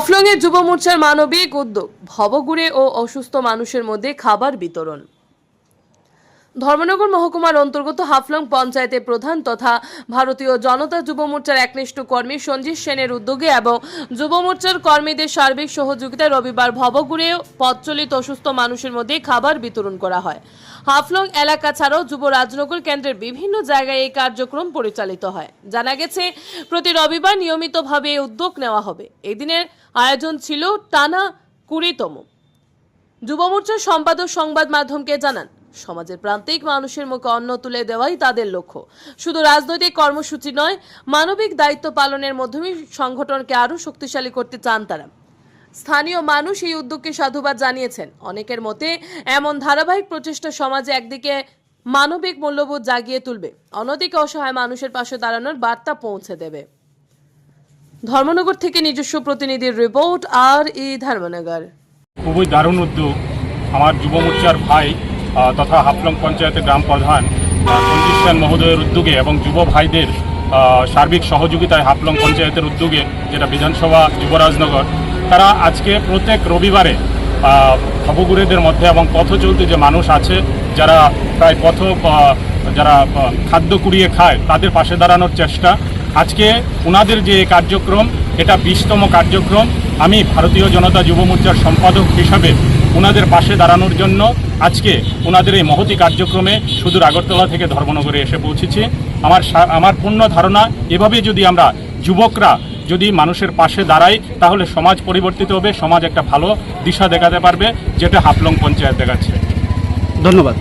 হাফলংয়ে যুব মোর্চার মানবিক উদ্যোগ ভবগুড়ে ও অসুস্থ মানুষের মধ্যে খাবার বিতরণ। ধর্মনগর মহকুমার অন্তর্গত হাফলং পঞ্চায়েতের প্রধান তথা ভারতীয় জনতা যুব মোর্চার একনিষ্ঠ কর্মী সঞ্জীব সেনের উদ্যোগে এবং যুব মোর্চার কর্মীদের সার্বিক সহযোগিতায় রবিবার ভবঘুরে পথচলিত অসুস্থ মানুষের মধ্যে খাবার বিতরণ করা হয়। হাফলং এলাকা ছাড়াও যুব রাজনগর কেন্দ্রের বিভিন্ন জায়গায় এই কার্যক্রম পরিচালিত হয়। জানা গেছে, প্রতি রবিবার নিয়মিতভাবে এই উদ্যোগ নেওয়া হবে। এদিনের আয়োজন ছিল টানা কুড়িতম। যুব মোর্চার সম্পাদক সংবাদ মাধ্যমকে জানান সমাজের প্রান্তিক মানুষের মুখে অন্ন তুলে দেওয়াই তাদের লক্ষ্য। শুধু রাজনৈতিক কর্মসূচি নয়, মানবিক দায়িত্ব পালনের মাধ্যমে সংগঠনকে আরও শক্তিশালী করতে চান তারা। স্থানীয় মানুষ এই উদ্যোগকে সাধুবাদ জানিয়েছেন। অনেকের মতে, এমন ধারাবাহিক প্রচেষ্টা সমাজে একদিকে মানবিক মূল্যবোধ জাগিয়ে তুলবে, অন্যদিকে অসহায় মানুষের পাশে দাঁড়ানোর বার্তা পৌঁছে দেবে। ধর্মনগর থেকে নিজস্ব প্রতিনিধির রিপোর্ট, আর ই ধর্মনগর। খুবই দারুণ উদ্যোগ। আমার যুব মোর্চার ভাই তথা হাফলং পঞ্চায়েতের গ্রাম প্রধান সঞ্জিত মহোদয়ের উদ্যোগে এবং যুব ভাইদের সার্বিক সহযোগিতায় হাফলং পঞ্চায়েতের উদ্যোগে, যেটা বিধানসভা যুবরাজনগর, তারা আজকে প্রত্যেক রবিবারে ভবগুড়েদের মধ্যে এবং পথ চলতে যে মানুষ আছে, যারা প্রায় পথ যারা খাদ্য কুড়িয়ে খায়, তাদের পাশে দাঁড়ানোর চেষ্টা। আজকে ওনাদের যে কার্যক্রম, এটা বিশতম কার্যক্রম। আমি ভারতীয় জনতা যুব মোর্চার সম্পাদক হিসাবে ওনাদের পাশে দাঁড়ানোর জন্য আজকে ওনাদের এই মহতি কার্যক্রমে সুদূর আগরতলা থেকে ধর্মনগরে এসে পৌঁছেছি। আমার আমার পূর্ণ ধারণা, এভাবে যদি আমরা যুবকরা যদি মানুষের পাশে দাঁড়াই, তাহলে সমাজ পরিবর্তিত হবে, সমাজ একটা ভালো দিশা দেখাতে পারবে, যেটা হাফলং পঞ্চায়েত দেখাচ্ছে। ধন্যবাদ।